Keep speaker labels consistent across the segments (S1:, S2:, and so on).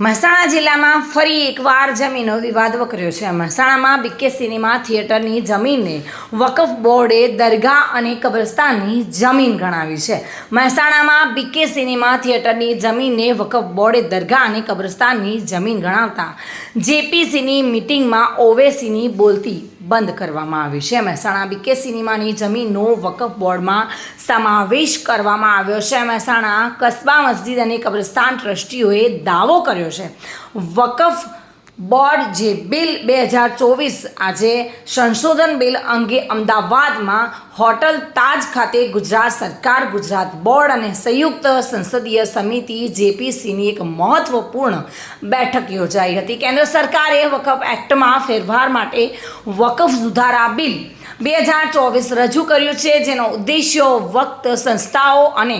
S1: મહેસાણા જિલ્લામાં ફરી એકવાર જમીનનો વિવાદ વકર્યો છે. મહેસાણામાં બીકે સિનેમા થિયેટરની જમીનને વકફ બોર્ડે દરગાહ અને કબ્રસ્તાનની જમીન ગણાવી છે. મહેસાણામાં બીકે સિનેમા થિયેટરની જમીનને વકફ બોર્ડે દરગાહ અને કબ્રસ્તાનની જમીન ગણાવતા જેપીસીની મિટિંગમાં ઓવેસીની બોલતી બંધ કરવામાં આવી છે. મહેસાણા બીકે સિનેમાની જમીનનો વકફ બોર્ડમાં સમાવેશ કરવામાં આવ્યો છે. મહેસાણા કસ્બા મસ્જિદ અને કબ્રસ્તાન ટ્રસ્ટીઓએ દાવો કર્યો છે. વકફ બોર્ડ જે બિલ બે હજાર ચોવીસ આજે સંશોધન બિલ અંગે અમદાવાદમાં હોટલ તાજ ખાતે ગુજરાત સરકાર, ગુજરાત બોર્ડ અને સંયુક્ત સંસદીય સમિતિ જેપીસીની એક મહત્વપૂર્ણ બેઠક યોજાઈ હતી. કેન્દ્ર સરકારે વકફ એક્ટમાં ફેરફાર માટે વકફ સુધારા બિલ બે હજાર ચોવીસ રજૂ કર્યું છે, જેનો ઉદ્દેશ્ય વક્ત, સંસ્થાઓ અને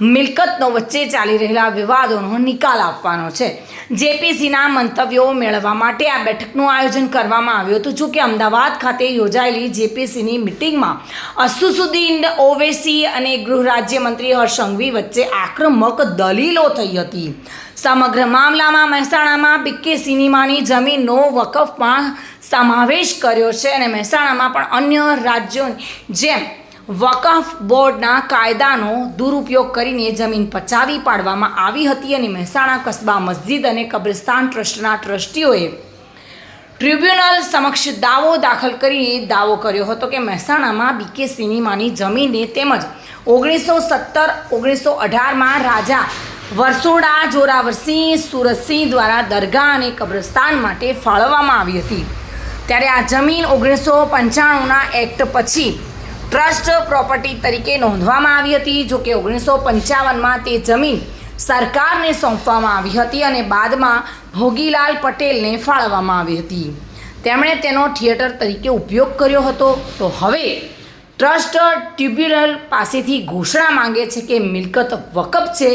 S1: મિલકતનો વચ્ચે ચાલી રહેલા વિવાદોનો નિકાલ આપવાનો છે. જેપીસીના મંતવ્યો મેળવવા માટે આ બેઠકનું આયોજન કરવામાં આવ્યું હતું. જોકે અમદાવાદ ખાતે યોજાયેલી જેપીસીની મિટિંગમાં અસુસુદ્દીન ઓવેસી અને ગૃહ રાજ્યમંત્રી હર્ષ સંઘવી વચ્ચે આક્રમક દલીલો થઈ હતી. સમગ્ર મામલામાં મહેસાણામાં બીકે સિનેમાની જમીનનો વકફમાં સમાવેશ કર્યો છે અને મહેસાણામાં પણ અન્ય રાજ્યોની જેમ વકફ બોર્ડના કાયદાનો દુરુપયોગ કરીને જમીન પચાવી પાડવામાં આવી હતી અને મહેસાણા કસ્બા મસ્જિદ અને કબ્રસ્તાન ટ્રસ્ટના ટ્રસ્ટીઓએ ટ્રિબ્યુનલ સમક્ષ દાવો દાખલ કરીને દાવો કર્યો હતો કે મહેસાણામાં બીકે સિનેમાની જમીને તેમજ ઓગણીસો સત્તર, ઓગણીસો અઢારમાં રાજા વરસોડા જોરાવરસિંહ સુરતસિંહ દ્વારા દરગાહ અને કબ્રસ્તાન માટે ફાળવવામાં આવી હતી. ત્યારે આ જમીન ઓગણીસો પંચાણુંના એક્ટ પછી ટ્રસ્ટ પ્રોપર્ટી તરીકે નોંધવામાં આવી હતી, જો કે ઓગણીસો પંચાવનમાં તે જમીન સરકારને સોંપવામાં આવી હતી અને બાદમાં ભોગીલાલ પટેલને ફાળવવામાં આવી હતી. તેમણે તેનો થિયેટર તરીકે ઉપયોગ કર્યો હતો. તો હવે ટ્રસ્ટ ટ્રિબ્યુનલ પાસેથી ઘોષણા માંગે છે કે મિલકત વકફ છે